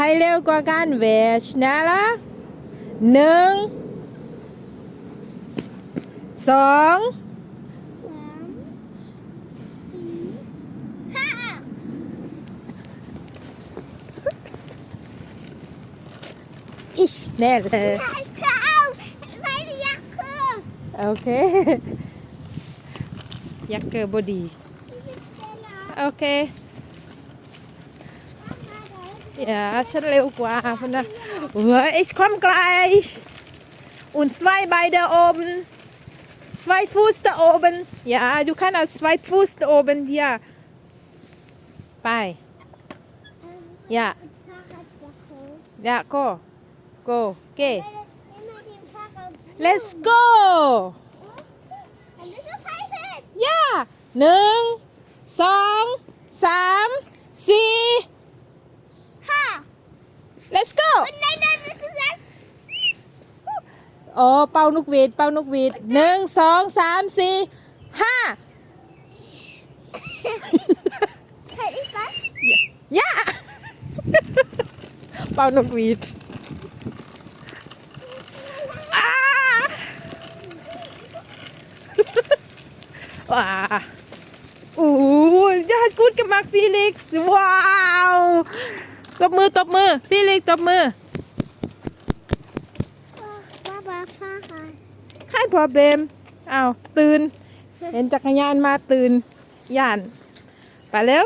รเร็วกว่ากันเวชนะละหนึ่งสองสามสี่ห้าอิชแน่เลยเก้าไม่ได้ยักษ์คือโอเค ยักเกอร์บอดี โอเค Ja, schon ร็วกว่าพุ่นนะเว้ย ich komm gleich und zwei Beine oben zwei Fuß da oben ja du kannst auch zwei Fuß da oben ja ไป Ja ja go go geh let's go ย่าหนึ่งสองสาม let's go โอ้เป่านกหวีด เป่านกหวีดหนึ่งสองสามสี่ห้า ย่า เป่านกหวีดอ้าว้าอู้ยาดกูดกับมักฟีลิกซ์ ว้าว ตบมือตบมือฟีลิกซ์ตบมือ ให้พอเบมอ้าวตื่น เห็นจักรยานมาตื่นย่าน ไปแล้ว